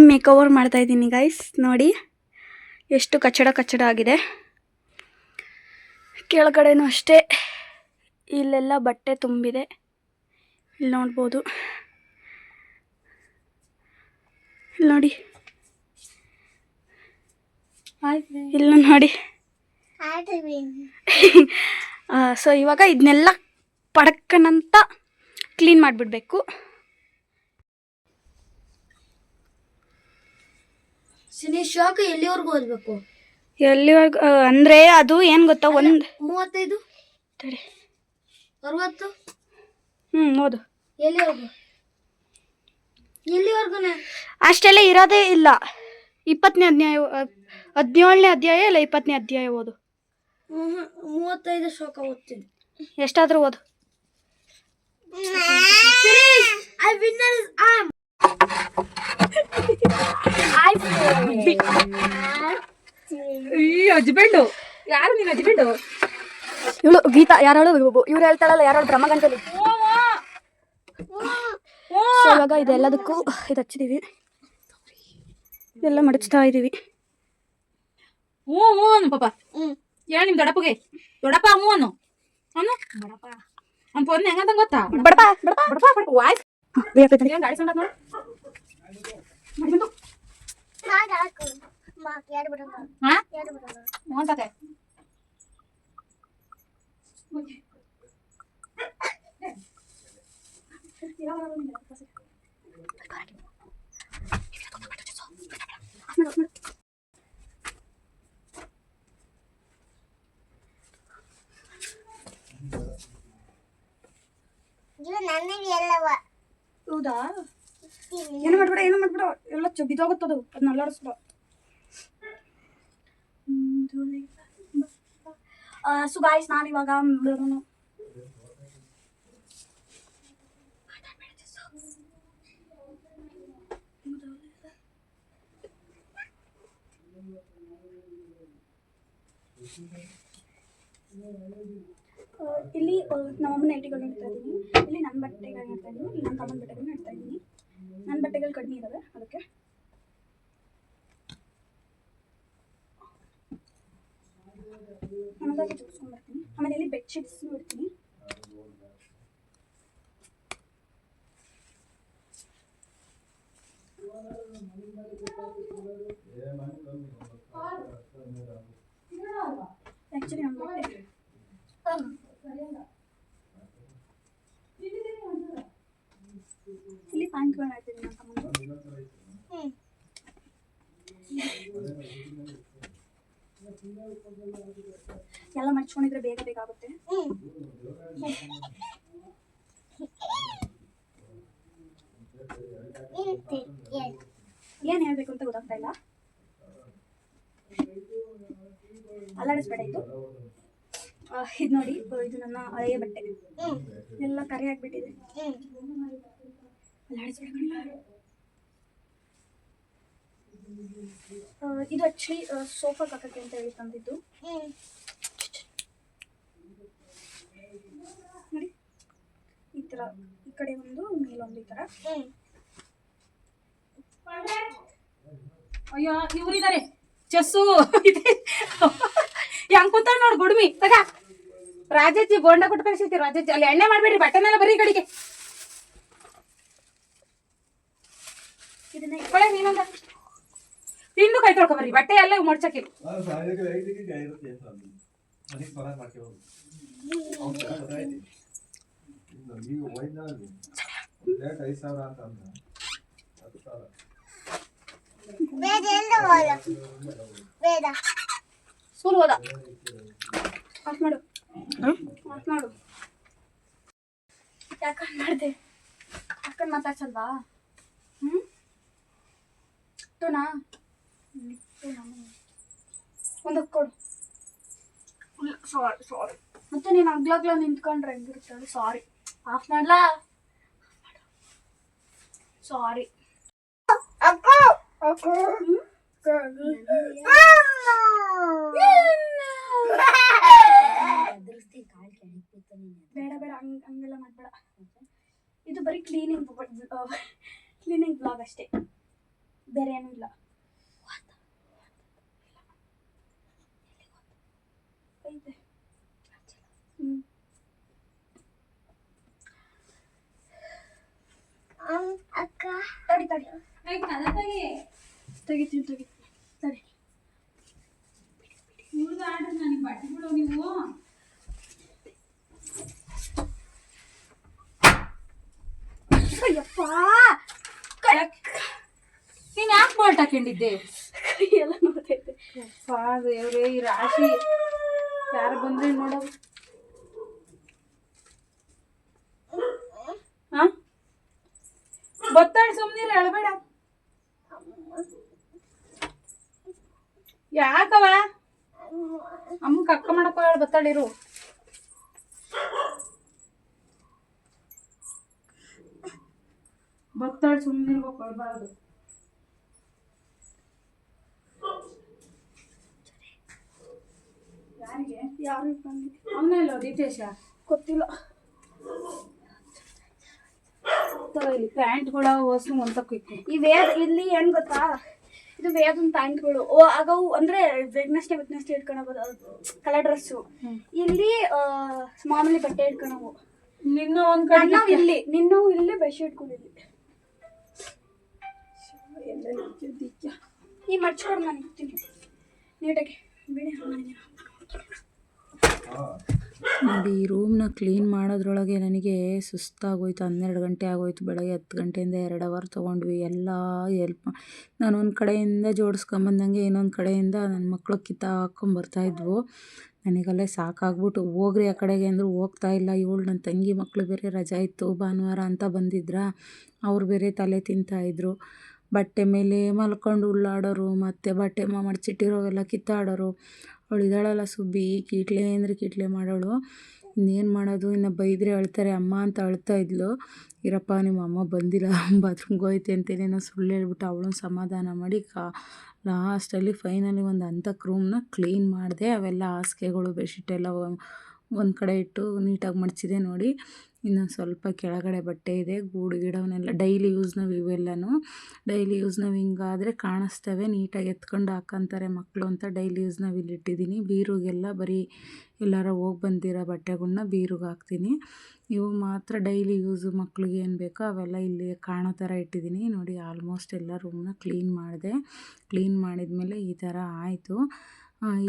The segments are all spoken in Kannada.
ರೂಮ್ ಮೇಕ್ ಓವರ್ ಮಾಡ್ತಾ ಇದ್ದೀನಿ ಗೈಸ್ ನೋಡಿ, ಎಷ್ಟು ಕಚ್ಚಡ ಕಚ್ಚಡ ಆಗಿದೆ. ಕೆಳಗಡೆನೂ ಅಷ್ಟೇ. ಇಲ್ಲೆಲ್ಲ ಬಟ್ಟೆ ತುಂಬಿದೆ. ಇಲ್ಲಿ ನೋಡ್ಬೋದು. ಇಲ್ಲಿ ನೋಡಿ. ಇಲ್ಲ ನೋಡಿ. ಸೊ ಇವಾಗ ಇದನ್ನೆಲ್ಲ ಪಡಕ್ಕನಂತ ಕ್ಲೀನ್ ಮಾಡಿಬಿಡ್ಬೇಕು. ಸಿನಿ ಶಾಕ್ ಎಲ್ಲಿವರೆಗೂ ಓದ್ಬೇಕು? ಎಲ್ಲಿವರೆಗೂ ಅಂದರೆ ಅದು ಏನು ಗೊತ್ತಾ? ಒಂದು ಮೂವತ್ತೈದು? ತಡಿ. ಅರವತ್ತು? ಹ್ಞೂ ಓದು. ಎಲ್ಲಿವರೆಗೂ? ಎಲ್ಲಿವರೆಗೂ ಅಷ್ಟೆಲ್ಲ ಇರೋದೇ ಇಲ್ಲ. ಇಪ್ಪತ್ತನೇ ಅಧ್ಯಾಯ ಹದಿನೇಳನೇ ಅಧ್ಯಾಯ ಇಲ್ಲ ಇಪ್ಪತ್ತನೇ ಅಧ್ಯಾಯ ಓದು. ಮೂವತ್ತೈದು ಶ್ಲೋಕ ಓದ್ತೀನಿ. ಎಷ್ಟಾದರೂ ಓದು. ಐ ವಿನ್ನರ್ ಆಮ್ ಈ ಹಸ್ಬೆಂಡು. ಯಾರು ನಿನ್ನ ಹಜ್ಬೆಂಡು ಇವಳು ಗೀತಾ ಯಾರು ಇವ್ರು ಹೇಳ್ತಾಳಲ್ಲ ಯಾರು ಬ್ರಹ್ಮಗಂಟಲಿ. ಇವಾಗ ಇದೆಲ್ಲದಕ್ಕೂ ಇದು ಹಚ್ಚಿದೀವಿ. ಇದೆಲ್ಲ ಮಡಚ್ತಾ ಇದೀವಿ. ಹ್ಞೂ ಹ್ಞೂ ಅನ್ನು ಪಾಪ. ಹೇಳ ನಿಮ್ ದೊಡ್ಡಪ್ಪಗೆ. ದೊಡ್ಡಪ್ಪ ಹ್ಞೂ ಅನ್ನು. ಅನ್ನು? ಬಡಪ್ಪ ಅವ್ನ ಫೋನ್ ಹೆಂಗಂತ ಗೊತ್ತಾ? ಬಡಪ್ಪ ಬಡಪ ಬಡಪ್ಪ ಬಡಪ್ಪ. ವಾಯ್ಸ್ ಗಾಡಿ ಸೌಂಡ್ ನೋಡು ಹಾ ಹ್ಞೂ ತಾತೆ ಹೌದಾ ಏನು ಮಾಡ್ಬೇಡ ಏನು ಅದು ಬಿದ್ದೋಗುತ್ತದು. ಅದನ್ನ ಅಲ್ಲಾಡಿಸ್ಬೇಡ ಸೊ ಗಾಯ್ಸ್ ನಾನು ಇವಾಗ ಇಲ್ಲಿ ನಮ್ಮ ಅಮ್ಮನ ನೈಟಿಗಳನ್ನ ಇಡ್ತಾ ಇದ್ದೀನಿ. ಇಲ್ಲಿ ನನ್ನ ಬಟ್ಟೆಗಳನ್ನ ಇಡ್ತಾ ಇದ್ದೀನಿ. ಇಲ್ಲಿ ನನ್ನ ತಮ್ಮನ ಬಟ್ಟೆಗಳನ್ನ ಇಡ್ತಾ ಇದ್ದೀನಿ. ನನ್ನ ಬಟ್ಟೆಗಳು ಕಡಿಮೆ ಇದ್ದಾವೆ ಅದಕ್ಕೆ. ನನಗಾಗಿ ಜೋಡಿಸ್ಕೊಂಡ್ಬರ್ತೀನಿ ಆಮೇಲೆ ಇಲ್ಲಿ ಬೆಡ್ಶೀಟ್ಸ್ನು ಇಡ್ತೀನಿ ಆ್ಯಕ್ಚುಲಿ ನನ್ನ ಬಟ್ಟೆ ಇಲ್ಲಿ ಪ್ಯಾಂಟ್ಗಳನ್ನ ಇಡ್ತೀನಿ ನನ್ನ ತಮ್ಮಂದು ಎಲ್ಲ ಮಡ್ಚ್ಕೊಂಡಿದ್ರೆ ಬೇಗ ಬೇಕಾಗುತ್ತೆ. ಏನ್ ಹೇಳ್ಬೇಕು ಅಂತ ಗೊತ್ತಾಗ್ತಾ ಇಲ್ಲ. ಅಲ್ಲಾಡಿಸ್ಬೇಡ ಇದು. ಇದು ನೋಡಿ ಇದು ನನ್ನ ಹಳೆಯ ಬಟ್ಟೆ. ಎಲ್ಲ ಕರೆ ಆಗ್ಬಿಟ್ಟಿದೆ. ಅಲ್ಲಾಡಿಸ್ಬೇಡ ಇದು ಆಕ್ಚುಲಿ ಸೋಫಾ ಕಾಕಕ್ಕೆ ಅಂತ ಹೇಳಿ ತಂದಿದ್ದು. ನೋಡಿ. ಈ ಥರ ಈ ಕಡೆ ಒಂದು ಮೇಲೊಂದು ಈ ಥರ ಅಯ್ಯೋ ಇವ್ರಿದ್ದಾರೆ ಚೆಸ್ಸು. ಹೆಂಗ್ ಕುಂತಾಳ ನೋಡ್ ಗುಡ್ಮಿ. ತಗ. ರಾಜಜ್ಜಿ ಬೋಂಡ ಕೊಟ್ಟು ಕಳಿಸೈತಿ ರಾಜಜ್ಜಿ? ಅಲ್ಲಿ ಎಣ್ಣೆ ಮಾಡ್ಬೇಡ್ರಿ ಬಟ್ಟೆನೆಲ್ಲ ಬರೀ ಕಡೆಗೆ. ಇದನ್ನ ಕೊಳೆ ನೀನೊಂದ. ಕೈ ತೊಳ್ಕೊಬರ್ರಿ ಬಟ್ಟೆ ಎಲ್ಲ ಮಡ್ಚಕ್ಕೆ ಸ್ಕೂಲ್ ಹೋದ ಆಫ್ ಮಾಡು. ಆಫ್ ಮಾಡು. ಯಾಕಂದ್ ಮಾಡಿದೆ? ಯಾಕಂದ್ ಮಾತಾಡ್ಸಲ್ವಾ? ಹ್ಞೂ ಟೂನಾ ಒಂದು ಕೊಡು. ಸಾರಿ ಸಾರಿ ಮತ್ತೆ ನೀನು ಅಗ್ಲಾಗ್ಲ ನಿಂತ್ಕೊಂಡ್ರೆ ಹೆಂಗಿರುತ್ತೆ ಸಾರಿ ಆಫ್ ಮಾಡ್ಲಾ? ಸಾರಿ ಬೇಡ ಬೇಡ ಹಂಗ್ ಹಂಗೆಲ್ಲ ಮಾಡಬೇಡ. ಇದು ಬರೀ ಕ್ಲೀನಿಂಗ್ ಕ್ಲೀನಿಂಗ್ ಬ್ಲಾಗ್ ಅಷ್ಟೇ ಬೇರೆ ಏನೂ ಇಲ್ಲ ಐತೆ ಹ್ಞೂ ಅಕ್ಕ. ತಡಿ ತಡಿ. ತೆಗಿತೀನಿ ತೆಗಿತೀನಿ. ತಡಿ. ನೀವು. ಅಯ್ಯಪ್ಪ. ನೀನ್ ಯಾಕೆ ಬೋಲ್ಟ್ ಹಾಕೊಂಡಿದ್ದೆ? ಎಲ್ಲ ನೋಡ್ತೈತೆ ದೇವ್ರೆ ಈ ರಾಶಿ ಯಾರು ಬಂದ್ರೆ ನೋಡೋ ಹಾ ಬತ್ತಾಳೆ ಸುಮ್ಮನೆ ಅಳಬೇಡ ಯಾಕವ ಅಮ್ಮ ಕಕ್ಕ ಮಾಡಕ್ ಹೇಳ ಗೊತ್ತಾಳಿರು ಬತ್ತಾಳ ಸುಮ್ಮನೆ ಕೊಳ್ಬಾರ್ದು ಯಾರಿಗೆ? ಯಾರು ಬಂದಿಲ್ಲ ಅವನಲ್ಲ ದಿತೇಶ? ಗೊತ್ತಿಲ್ಲ ತರ ಇಲ್ಲಿ ಪ್ಯಾಂಟ್ಗಳ ಹೊಸು ಅಂತ ಈ ವೇದ ಇಲ್ಲಿ ಏನ್ ಗೊತ್ತಾ? ಇದು ವೇದನ್ ಪ್ಯಾಂಟ್ಗಳು. ಓ ಆಗವು ಅಂದ್ರೆ ವೆಡ್ನೆಸ್ಡೇ ವೆಡ್ನೆಸ್ಡೇ ಇಟ್ಕೊಳಬೋದು ಕಲರ್ ಡ್ರೆಸ್ಸು ಇಲ್ಲಿ ಆ, ಮಾಮೂಲಿ ಬಟ್ಟೆ ಇಟ್ಕೊಳವು ನಿನ್ನ ಒಂದ್ ಕಡೆ ಇಲ್ಲಿ ನಿನ್ನ ಇಲ್ಲಿ ಬೆಡ್ಶೀಟ್ಗಳು ಇಲ್ಲಿ ಈ ಮರ್ಚ್ಕೊಂಡು ನಾನು ಇರ್ತೀನಿ. ನೀಟಾಗಿ ಬಿಡಿ ಮಾಡಿದ್ದೀನಿ ನೋಡಿ, ಈ ರೂಮ್ನ ಕ್ಲೀನ್ ಮಾಡೋದ್ರೊಳಗೆ ನನಗೆ ಸುಸ್ತಾಗೋಯ್ತು. ಹನ್ನೆರಡು ಗಂಟೆ ಆಗೋಯ್ತು. ಬೆಳಗ್ಗೆ ಹತ್ತು ಗಂಟೆಯಿಂದ ಎರಡು ಅವರ್ ತೊಗೊಂಡ್ವಿ. ಎಲ್ಲ ಎಲ್ಪ್ ನಾನು ಒಂದು ಕಡೆಯಿಂದ ಜೋಡಿಸ್ಕೊಂಬಂದಂಗೆ ಇನ್ನೊಂದು ಕಡೆಯಿಂದ ನನ್ನ ಮಕ್ಕಳು ಕಿತ್ತಾಕೊಂಬರ್ತಾಯಿದ್ವು ನನಗಲ್ಲೇ ಸಾಕಾಗ್ಬಿಟ್ಟು ಹೋಗ್ರಿ ಆ ಕಡೆಗೆ ಅಂದರು ಹೋಗ್ತಾ ಇಲ್ಲ. ಇವಳು ನನ್ನ ತಂಗಿ ಮಕ್ಕಳು ಬೇರೆ ರಜಾ ಇತ್ತು, ಭಾನುವಾರ ಅಂತ ಬಂದಿದ್ರಾ. ಅವ್ರು ಬೇರೆ ತಲೆ ತಿಂತಾಯಿದ್ರು ಬಟ್ಟೆ ಮೇಲೆ ಮಲ್ಕೊಂಡು ಉಳ್ಳಾಡೋರು, ಮತ್ತು ಬಟ್ಟೆ ಮಡ್ಚಿಟ್ಟಿರೋವೆಲ್ಲ ಕಿತ್ತಾಡೋರು. ಅವಳು ಇದ್ದಾಳಲ್ಲ ಸುಬ್ಬಿ, ಕೀಟ್ಲೆ ಅಂದರೆ ಕೀಟ್ಲೆ ಮಾಡೋಳು. ಇನ್ನೇನು ಮಾಡೋದು? ಇನ್ನು ಬೈದರೆ ಅಳ್ತಾರೆ. ಅಮ್ಮ ಅಂತ ಅಳ್ತಾ ಇದ್ಲು. ಇರಪ್ಪ, ನಿಮ್ಮ ಅಮ್ಮ ಬಂದಿಲ್ಲ, ಬಾತ್ರೂಮ್ಗೆ ಹೋಯ್ತೆ ಅಂತೇನೇನೋ ಸುಳ್ಳು ಹೇಳ್ಬಿಟ್ಟು ಅವಳನ್ನ ಸಮಾಧಾನ ಮಾಡಿ ಕಾ, ಲಾಸ್ಟಲ್ಲಿ ಫೈನಲಿ ಒಂದು ಅಂಥಕ್ಕೆ ರೂಮ್ನ ಕ್ಲೀನ್ ಮಾಡಿದೆ. ಅವೆಲ್ಲ ಹಾಸಿಗೆಗಳು, ಬೆಡ್ಶೀಟ್ ಎಲ್ಲ ಒಂದು ಕಡೆ ಇಟ್ಟು ನೀಟಾಗಿ ಮಡಚಿದೆ ನೋಡಿ. ಇನ್ನೊಂದು ಸ್ವಲ್ಪ ಕೆಳಗಡೆ ಬಟ್ಟೆ ಇದೆ, ಗೂಡು ಗಿಡವನ್ನೆಲ್ಲ ಡೈಲಿ ಯೂಸ್ನವು ಇವೆಲ್ಲನೂ. ಡೈಲಿ ಯೂಸ್ನವು ಹಿಂಗಾದರೆ ಕಾಣಿಸ್ತವೆ, ನೀಟಾಗಿ ಎತ್ಕೊಂಡು ಹಾಕ್ಕಂತಾರೆ ಮಕ್ಕಳು ಅಂತ ಡೈಲಿ ಯೂಸ್ನವು ಇಲ್ಲಿ ಇಟ್ಟಿದ್ದೀನಿ ಬೀರುಗೆಲ್ಲ ಬರೀ ಎಲ್ಲಾರ ಹೋಗಿ ಬಂದಿರೋ ಬಟ್ಟೆಗಳನ್ನ ಬೀರುಗೆ ಹಾಕ್ತೀನಿ. ಇವು ಮಾತ್ರ ಡೈಲಿ ಯೂಸು ಮಕ್ಳಿಗೆ ಏನು ಬೇಕೋ ಅವೆಲ್ಲ ಇಲ್ಲಿ ಕಾಣೋ ಥರ ಇಟ್ಟಿದ್ದೀನಿ ನೋಡಿ ಆಲ್ಮೋಸ್ಟ್ ಎಲ್ಲ ರೂಮ್ನ ಕ್ಲೀನ್ ಮಾಡಿದೆ. ಕ್ಲೀನ್ ಮಾಡಿದ್ಮೇಲೆ ಈ ಥರ ಆಯಿತು.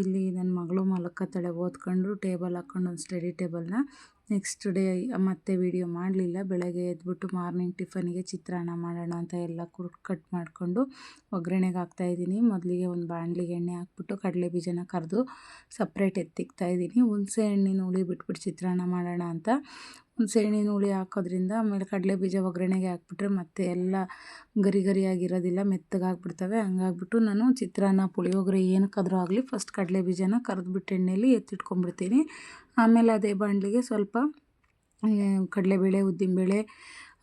ಇಲ್ಲಿ ನನ್ನ ಮಗಳು ಮಲ್ಕತ್ತಾಳೆ ಓದ್ಕೊಂಡು ಟೇಬಲ್ ಹಾಕ್ಕೊಂಡು ಒಂದು ಸ್ಟಡಿ ಟೇಬಲ್ನ ನೆಕ್ಸ್ಟ್ ಡೇ ಮತ್ತೆ ವೀಡಿಯೋ ಮಾಡಲಿಲ್ಲ. ಬೆಳಗ್ಗೆ ಎದ್ಬಿಟ್ಟು ಮಾರ್ನಿಂಗ್ ಟಿಫನಿಗೆ ಚಿತ್ರಾನ್ನ ಮಾಡೋಣ ಅಂತ ಎಲ್ಲ ಕುಡ್ ಕಟ್ ಮಾಡಿಕೊಂಡು ಒಗ್ಗರಣೆಗೆ ಹಾಕ್ತಾಯಿದ್ದೀನಿ ಮೊದಲಿಗೆ ಒಂದು ಬಾಣಲಿಗೆ ಎಣ್ಣೆ ಹಾಕ್ಬಿಟ್ಟು ಕಡಲೆ ಬೀಜನ ಕರೆದು ಸಪ್ರೇಟ್ ಎತ್ತಿಕ್ತಾ ಇದ್ದೀನಿ. ಹುಣಸೆ ಹಣ್ಣಿನ ಹುಳಿ ಬಿಟ್ಬಿಟ್ಟು ಚಿತ್ರಾನ್ನ ಮಾಡೋಣ ಅಂತ. ಹುಣಸೆ ಹಣ್ಣಿನ ಹುಳಿ ಹಾಕೋದ್ರಿಂದ ಆಮೇಲೆ ಕಡಲೆ ಬೀಜ ಒಗ್ಗರಣೆಗೆ ಹಾಕ್ಬಿಟ್ರೆ ಮತ್ತೆ ಎಲ್ಲ ಗರಿ ಗರಿಯಾಗಿರೋದಿಲ್ಲ ಮೆತ್ತಗಾಗ್ಬಿಡ್ತವೆ ಹಂಗಾಗ್ಬಿಟ್ಟು ನಾನು ಚಿತ್ರಾನ್ನ, ಪುಳಿಯೋಗರೆ ಏನಕ್ಕಾದರೂ ಆಗಲಿ ಫಸ್ಟ್ ಕಡಲೆ ಬೀಜನ ಕರೆದ್ಬಿಟ್ಟು ಎಣ್ಣೆಯಲ್ಲಿ ಎತ್ತಿಟ್ಕೊಂಡ್ಬಿಡ್ತೀನಿ. ಆಮೇಲೆ ಅದೇ ಬಾಣಲಿಗೆ ಸ್ವಲ್ಪ ಕಡಲೆಬೇಳೆ ಉದ್ದಿನಬೇಳೆ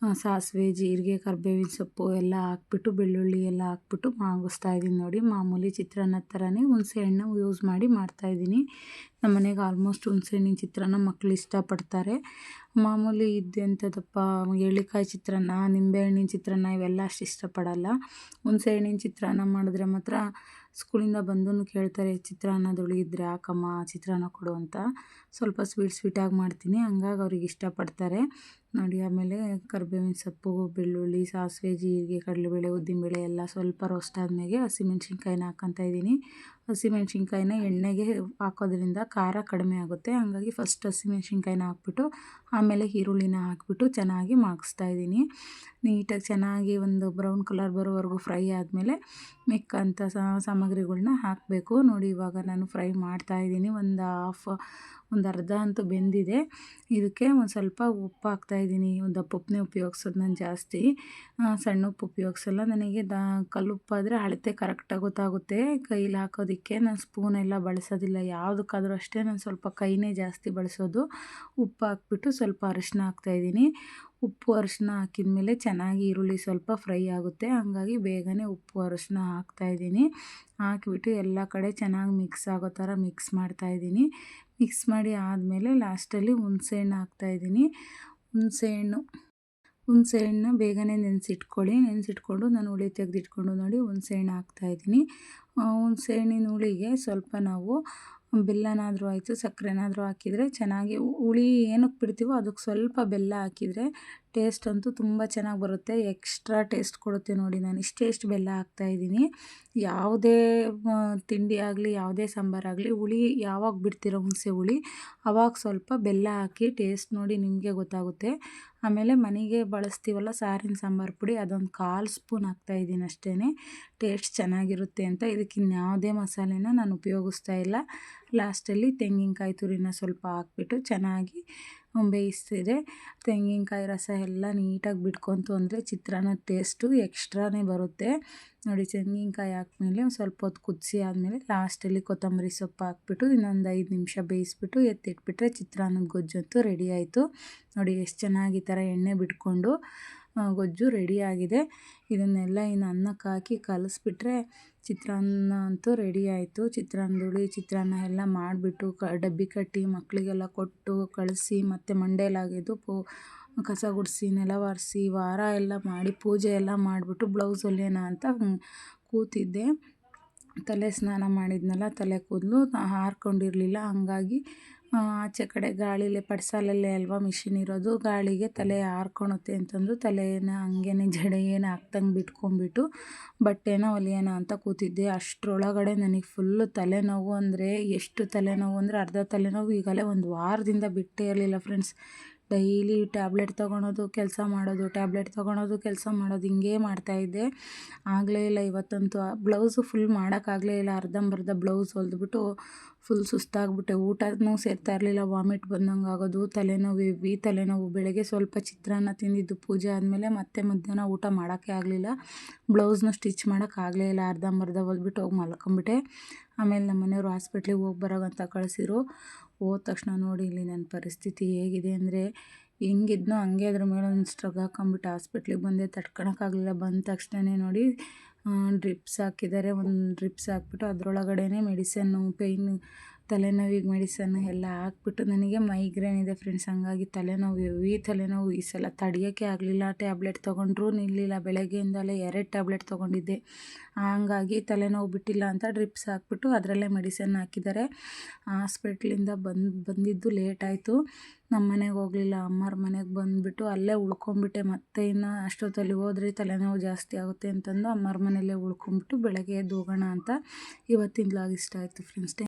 ಸಾಸಿವೆ, ಜೀರಿಗೆ, ಕರ್ಬೇವಿನ ಸೊಪ್ಪು ಎಲ್ಲ ಹಾಕ್ಬಿಟ್ಟು, ಬೆಳ್ಳುಳ್ಳಿ ಎಲ್ಲ ಹಾಕ್ಬಿಟ್ಟು ಮಾಗಿಸ್ತಾ ಇದ್ದೀನಿ ನೋಡಿ. ಮಾಮೂಲಿ ಚಿತ್ರಾನ್ನದ ಥರನೇ ಹುಣಸೆ ಹಣ್ಣು ಯೂಸ್ ಮಾಡಿ ಮಾಡ್ತಾಯಿದ್ದೀನಿ ನಮ್ಮ ಮನೆಗೆ ಆಲ್ಮೋಸ್ಟ್ ಹುಣಸೆ ಹಣ್ಣಿನ ಚಿತ್ರಾನ್ನ ಮಕ್ಕಳು ಇಷ್ಟಪಡ್ತಾರೆ. ಮಾಮೂಲಿ ಇದ್ದೆಂಥದಪ್ಪ ಎಳ್ಳಿಕಾಯಿ ಚಿತ್ರಾನ್ನ ನಿಂಬೆಹಣ್ಣಿನ ಚಿತ್ರಾನ್ನ ಇವೆಲ್ಲ ಅಷ್ಟು ಇಷ್ಟಪಡಲ್ಲ. ಹುಣಸೆ ಹಣ್ಣಿನ ಚಿತ್ರಾನ್ನ ಮಾಡಿದ್ರೆ ಮಾತ್ರ ಸ್ಕೂಲಿಂದ ಬಂದು ಕೇಳ್ತಾರೆ ಚಿತ್ರಾನ್ನದೊಳಗಿದ್ರೆ ಹಾಕಮ್ಮ, ಚಿತ್ರಾನ್ನ ಕೊಡು ಅಂತ. ಸ್ವಲ್ಪ ಸ್ವೀಟ್ ಸ್ವೀಟಾಗಿ ಮಾಡ್ತೀನಿ. ಹಂಗಾಗಿ ಅವ್ರಿಗೆ ಇಷ್ಟಪಡ್ತಾರೆ. ನೋಡಿ, ಆಮೇಲೆ ಕರ್ಬೇವಿನ ಸೊಪ್ಪು, ಬೆಳ್ಳುಳ್ಳಿ, ಸಾಸಿವೆ, ಜೀರಿಗೆ, ಕಡಲೆಬೇಳೆ, ಉದ್ದಿನಬೇಳೆ ಎಲ್ಲ ಸ್ವಲ್ಪ ರೋಸ್ಟ್ ಆದಮೇಲೆ ಹಸಿಮೆಣ್ಸಿನ್ಕಾಯಿನ ಹಾಕ್ಕೊತಾ ಇದ್ದೀನಿ. ಹಸಿಮೆಣ್ಸಿನ್ಕಾಯಿನ ಎಣ್ಣೆಗೆ ಹಾಕೋದ್ರಿಂದ ಖಾರ ಕಡಿಮೆ ಆಗುತ್ತೆ. ಹಾಗಾಗಿ ಫಸ್ಟ್ ಹಸಿಮೆಣ್ಸಿನ್ಕಾಯಿನ ಹಾಕ್ಬಿಟ್ಟು, ಆಮೇಲೆ ಈರುಳ್ಳಿನ ಹಾಕ್ಬಿಟ್ಟು ಚೆನ್ನಾಗಿ ಮಾಗಿಸ್ತಾ ಇದ್ದೀನಿ. ನೀಟಾಗಿ ಚೆನ್ನಾಗಿ ಒಂದು ಬ್ರೌನ್ ಕಲರ್ ಬರೋವರೆಗೂ ಫ್ರೈ ಆದಮೇಲೆ ಮಿಕ್ಕಂಥ ಸಾಮಗ್ರಿಗಳನ್ನ ಹಾಕಬೇಕು. ನೋಡಿ, ಇವಾಗ ನಾನು ಫ್ರೈ ಮಾಡ್ತಾ ಇದ್ದೀನಿ. ಒಂದು ಹಾಫ್ ಒಂದು ಅರ್ಧ ಅಂತೂ ಬೆಂದಿದೆ. ಇದಕ್ಕೆ ಒಂದು ಸ್ವಲ್ಪ ಉಪ್ಪು ಹಾಕ್ತಾ ಇದ್ದೀನಿ. ಒಂದು ಉಪ್ಪನ್ನೇ ಉಪಯೋಗ್ಸೋದು ನಾನು ಜಾಸ್ತಿ. ಸಣ್ಣ ಉಪ್ಪು ಉಪಯೋಗಿಸಲ್ಲ. ನನಗೆ ದ, ಕಲ್ಲುಪ್ಪಾದರೆ ಅಳತೆ ಕರೆಕ್ಟಾಗಿ ಗೊತ್ತಾಗುತ್ತೆ. ಕೈಲಿ ಹಾಕೋದಕ್ಕೆ ನಾನು ಸ್ಪೂನೆಲ್ಲ ಬಳಸೋದಿಲ್ಲ. ಯಾವುದಕ್ಕಾದರೂ ಅಷ್ಟೇ ನಾನು ಸ್ವಲ್ಪ ಕೈನೇ ಜಾಸ್ತಿ ಬಳಸೋದು. ಉಪ್ಪು ಹಾಕ್ಬಿಟ್ಟು ಸ್ವಲ್ಪ ಅರಿಶಿನ ಹಾಕ್ತಾಯಿದ್ದೀನಿ ಉಪ್ಪು ಅರಿಶಿನ ಹಾಕಿದ ಮೇಲೆ ಚೆನ್ನಾಗಿ ಈರುಳ್ಳಿ ಸ್ವಲ್ಪ ಫ್ರೈ ಆಗುತ್ತೆ. ಹಾಗಾಗಿ ಬೇಗನೆ ಉಪ್ಪು ಅರಿಶಿನ ಹಾಕ್ತಾಯಿದ್ದೀನಿ ಹಾಕಿಬಿಟ್ಟು ಎಲ್ಲ ಕಡೆ ಚೆನ್ನಾಗಿ ಮಿಕ್ಸ್ ಆಗೋ ಥರ ಮಿಕ್ಸ್ ಮಾಡ್ತಾಯಿದ್ದೀನಿ ಮಿಕ್ಸ್ ಮಾಡಿ ಆದಮೇಲೆ ಲಾಸ್ಟಲ್ಲಿ ಹುಣಸೆಹಣ್ಣು ಹಾಕ್ತಾಯಿದ್ದೀನಿ ಹುಣಸೆಹಣ್ಣು ಹುಣಸೆಹಣ್ಣು ಬೇಗನೆ ನೆನೆಸಿಟ್ಕೊಳ್ಳಿ. ನೆನೆಸಿಟ್ಕೊಂಡು ನಾನು ಹುಳಿ ತೆಗೆದಿಟ್ಕೊಂಡು ನೋಡಿ ಹುಣಸೆಹಣ್ಣು ಹಾಕ್ತಾಯಿದ್ದೀನಿ ಹುಣಸೆಹಣ್ಣಿನ ಹುಳಿಗೆ ಸ್ವಲ್ಪ ನಾವು ಬೆಲ್ಲನಾದರೂ ಆಯಿತು, ಸಕ್ಕರೆನಾದರೂ ಹಾಕಿದರೆ ಚೆನ್ನಾಗಿ ಹುಳಿ ಏನಕ್ಕೆ ಬಿಡ್ತೀವೋ ಅದಕ್ಕೆ ಸ್ವಲ್ಪ ಬೆಲ್ಲ ಹಾಕಿದರೆ ಟೇಸ್ಟ್ ಅಂತೂ ತುಂಬ ಚೆನ್ನಾಗಿ ಬರುತ್ತೆ. ಎಕ್ಸ್ಟ್ರಾ ಟೇಸ್ಟ್ ಕೊಡುತ್ತೆ ನೋಡಿ ನಾನು. ಇಷ್ಟೇ ಇಷ್ಟು ಬೆಲ್ಲ ಹಾಕ್ತಾಯಿದ್ದೀನಿ ಯಾವುದೇ ತಿಂಡಿ ಆಗಲಿ, ಯಾವುದೇ ಸಾಂಬಾರಾಗಲಿ ಹುಳಿ ಯಾವಾಗ ಬಿಡ್ತಿರೋ ಹುಣಸೆ ಹುಳಿ, ಅವಾಗ ಸ್ವಲ್ಪ ಬೆಲ್ಲ ಹಾಕಿ ಟೇಸ್ಟ್ ನೋಡಿ ನಿಮಗೆ ಗೊತ್ತಾಗುತ್ತೆ. ಆಮೇಲೆ ಮನೆಗೆ ಬಳಸ್ತೀವಲ್ಲ ಸಾರಿನ ಸಾಂಬಾರು ಪುಡಿ, ಅದೊಂದು ಕಾಲು ಸ್ಪೂನ್ ಹಾಕ್ತಾಯಿದ್ದೀನಿ ಅಷ್ಟೇ ಟೇಸ್ಟ್ ಚೆನ್ನಾಗಿರುತ್ತೆ ಅಂತ ಇದಕ್ಕೆ ಇನ್ಯಾವುದೇ ಮಸಾಲೆನ ನಾನು ಉಪಯೋಗಿಸ್ತಾ ಇಲ್ಲ. ಲಾಸ್ಟಲ್ಲಿ ತೆಂಗಿನಕಾಯಿ ತುರಿನ ಸ್ವಲ್ಪ ಹಾಕ್ಬಿಟ್ಟು ಚೆನ್ನಾಗಿ ಬೇಯಿಸ್ತಿದೆ. ತೆಂಗಿನಕಾಯಿ ರಸ ಎಲ್ಲ ನೀಟಾಗಿ ಬಿಟ್ಕೊತು ಅಂದರೆ ಚಿತ್ರಾನ್ನ ಟೇಸ್ಟು ಎಕ್ಸ್ಟ್ರಾನೇ ಬರುತ್ತೆ. ನೋಡಿ, ತೆಂಗಿನಕಾಯಿ ಹಾಕ್ಮೇಲೆ ಸ್ವಲ್ಪ ಹೊತ್ತು ಕುದಿಸಿ ಆದಮೇಲೆ ಲಾಸ್ಟಲ್ಲಿ ಕೊತ್ತಂಬರಿ ಸೊಪ್ಪು ಹಾಕ್ಬಿಟ್ಟು ಇನ್ನೊಂದು ಐದು ನಿಮಿಷ ಬೇಯಿಸ್ಬಿಟ್ಟು ಎತ್ತಿಟ್ಬಿಟ್ರೆ ಚಿತ್ರಾನ್ನದ ಗೊಜ್ಜಂತೂ ರೆಡಿ ಆಯಿತು. ನೋಡಿ, ಎಷ್ಟು ಚೆನ್ನಾಗಿ ಈ ಥರ ಎಣ್ಣೆ ಬಿಟ್ಕೊಂಡು ಗೊಜ್ಜು ರೆಡಿಯಾಗಿದೆ ಇದನ್ನೆಲ್ಲ ಇನ್ನು ಅನ್ನಕ್ಕೆ ಹಾಕಿ ಕಲಸಿಬಿಟ್ರೆ ಚಿತ್ರಾನ್ನ ಅಂತೂ ರೆಡಿ ಆಯಿತು. ಚಿತ್ರಾನ್ನದುಳಿ ಚಿತ್ರಾನ್ನ ಎಲ್ಲ ಮಾಡಿಬಿಟ್ಟು ಕ, ಡಬ್ಬಿ ಕಟ್ಟಿ ಮಕ್ಕಳಿಗೆಲ್ಲ ಕೊಟ್ಟು ಕಳಿಸಿ, ಮತ್ತು ಮಂಡೇಲಾಗಿದ್ದು ಪೂ, ಕಸ ಗುಡಿಸಿ, ನೆಲ ಒರೆಸಿ ವಾರ ಎಲ್ಲ ಮಾಡಿ ಪೂಜೆ ಎಲ್ಲ ಮಾಡಿಬಿಟ್ಟು ಬ್ಲೌಸ್ ಹೊಲಿಯೋಣ ಅಂತ ಕೂತಿದ್ದೆ. ತಲೆ ಸ್ನಾನ ಮಾಡಿದ್ನಲ್ಲ, ತಲೆ ಕೂದಲು, ಹಾರ್ಕೊಂಡಿರಲಿಲ್ಲ. ಹಂಗಾಗಿ ಆಚೆ ಕಡೆ ಗಾಳಿಲೇ ಪಡ್ಸಾಲಲ್ಲೇ ಅಲ್ವಾ ಮಿಷಿನ್ ಇರೋದು, ಗಾಳಿಗೆ ತಲೆ ಹಾರ್ಕೊಳುತ್ತೆ ಅಂತಂದು ತಲೆನ ಹಂಗೇನೆ ಏನು ಹಾಕ್ದಂಗೆ ಬಿಟ್ಕೊಂಡ್ಬಿಟ್ಟು ಬಟ್ಟೆನ ಹೊಲಿಯೋಣ ಅಂತ ಕೂತಿದ್ದೆ. ಅಷ್ಟರೊಳಗಡೆ ನನಗೆ ಫುಲ್ಲು ತಲೆನೋವು ಅಂದರೆ, ಎಷ್ಟು ತಲೆನೋವು ಅಂದರೆ ಅರ್ಧ ತಲೆನೋವು ಈಗಲೇ ಒಂದು ವಾರದಿಂದ ಬಿಟ್ಟೇ ಇರಲಿಲ್ಲ ಫ್ರೆಂಡ್ಸ್ ಡೈಲಿ ಟ್ಯಾಬ್ಲೆಟ್ ತೊಗೊಳೋದು, ಕೆಲಸ ಮಾಡೋದು, ಟ್ಯಾಬ್ಲೆಟ್ ತೊಗೊಳೋದು, ಕೆಲಸ ಮಾಡೋದು ಹಿಂಗೇ ಮಾಡ್ತಾಯಿದ್ದೆ ಆಗಲೇ ಇಲ್ಲ ಇವತ್ತಂತೂ. ಬ್ಲೌಸು ಫುಲ್ ಮಾಡೋಕ್ಕಾಗಲೇ ಇಲ್ಲ. ಅರ್ಧಂಬರ್ಧ ಬ್ಲೌಸ್ ಹೊಲಿದ್ಬಿಟ್ಟು ಫುಲ್ ಸುಸ್ತಾಗ್ಬಿಟ್ಟೆ. ಊಟನೂ ಸೇರ್ತಾ ಇರಲಿಲ್ಲ. ವಾಮಿಟ್ ಬಂದಂಗೆ ಆಗೋದು. ತಲೆನೋವು ಇವಿ ತಲೆನೋವು. ಬೆಳಗ್ಗೆ ಸ್ವಲ್ಪ ಚಿತ್ರಾನ್ನ ತಿಂದಿದ್ದು ಪೂಜೆ ಆದಮೇಲೆ ಮತ್ತೆ ಮಧ್ಯಾಹ್ನ ಊಟ ಮಾಡೋಕ್ಕೆ ಆಗಲಿಲ್ಲ. ಬ್ಲೌಸ್ನ ಸ್ಟಿಚ್ ಮಾಡೋಕ್ಕಾಗಲೇ ಇಲ್ಲ. ಅರ್ಧಂಬರ್ಧ ಹೊಲ್ಬಿಟ್ಟು ಹೋಗಿ ಮಲ್ಕೊಂಬಿಟ್ಟೆ. ಆಮೇಲೆ ನಮ್ಮ ಮನೆಯವರು ಹಾಸ್ಪಿಟ್ಲಿಗೆ ಹೋಗಿ ಬರೋಗಂತ ಕಳಿಸಿರು ಹೋದ ತಕ್ಷಣ ನೋಡಿ ಇಲ್ಲಿ ನನ್ನ ಪರಿಸ್ಥಿತಿ ಹೇಗಿದೆ ಅಂದರೆ ಹೆಂಗಿದ್ನೋ ಹಂಗೆ ಅದ್ರ ಮೇಲೆ ಒಂದು ಸ್ಟ್ರಗ್ ಹಾಕೊಂಬಿಟ್ಟು ಹಾಸ್ಪಿಟ್ಲಿಗೆ ಬಂದೆ. ತಡ್ಕೊಳಕ್ಕಾಗಲಿಲ್ಲ. ಬಂದ ತಕ್ಷಣವೇ ನೋಡಿ ಡ್ರಿಪ್ಸ್ ಹಾಕಿದ್ದಾರೆ. ಒಂದು ಡ್ರಿಪ್ಸ್ ಹಾಕ್ಬಿಟ್ಟು ಅದರೊಳಗಡೆ ಮೆಡಿಸನ್ನು ಪೇಯ್ನು ತಲೆನೋವಿಗೆ ಮೆಡಿಸನ್ ಎಲ್ಲ ಹಾಕ್ಬಿಟ್ಟು ನನಗೆ ಮೈಗ್ರೇನ್ ಇದೆ ಫ್ರೆಂಡ್ಸ್, ಹಂಗಾಗಿ ತಲೆನೋವು ಹೆವಿ ತಲೆನೋವು ಈ ಸಲ ತಡಿಯೋಕ್ಕೆ ಆಗಲಿಲ್ಲ. ಟ್ಯಾಬ್ಲೆಟ್ ತೊಗೊಂಡ್ರೂ ನಿಲ್ಲಿಲ್ಲ. ಬೆಳಗ್ಗೆಯಿಂದಲೇ ಎರಡು ಟ್ಯಾಬ್ಲೆಟ್ ತೊಗೊಂಡಿದ್ದೆ. ಹಂಗಾಗಿ ತಲೆನೋವು ಬಿಟ್ಟಿಲ್ಲ ಅಂತ ಡ್ರಿಪ್ಸ್ ಹಾಕ್ಬಿಟ್ಟು ಅದರಲ್ಲೇ ಮೆಡಿಸನ್ ಹಾಕಿದ್ದಾರೆ. ಹಾಸ್ಪಿಟ್ಲಿಂದ ಬಂದು, ಬಂದಿದ್ದು ಲೇಟ್ ಆಯಿತು. ನಮ್ಮ ಮನೆಗೆ ಹೋಗಲಿಲ್ಲ. ಅಮ್ಮರ ಮನೆಗೆ ಬಂದುಬಿಟ್ಟು ಅಲ್ಲೇ ಉಳ್ಕೊಂಬಿಟ್ಟೆ ಮತ್ತೆ ಇನ್ನು ಅಷ್ಟೊತ್ತಲ್ಲಿ ಹೋದ್ರೆ ತಲೆನೋವು ಜಾಸ್ತಿ ಆಗುತ್ತೆ ಅಂತಂದು ಅಮ್ಮರ ಮನೆಯಲ್ಲೇ ಉಳ್ಕೊಂಬಿಟ್ಟು ಬೆಳಗ್ಗೆ ಎದ್ದು ಹೋಗೋಣ ಅಂತ ಇವತ್ತಿನ ಲಾಗ್ ಇಷ್ಟ ಆಯಿತು ಫ್ರೆಂಡ್ಸ್.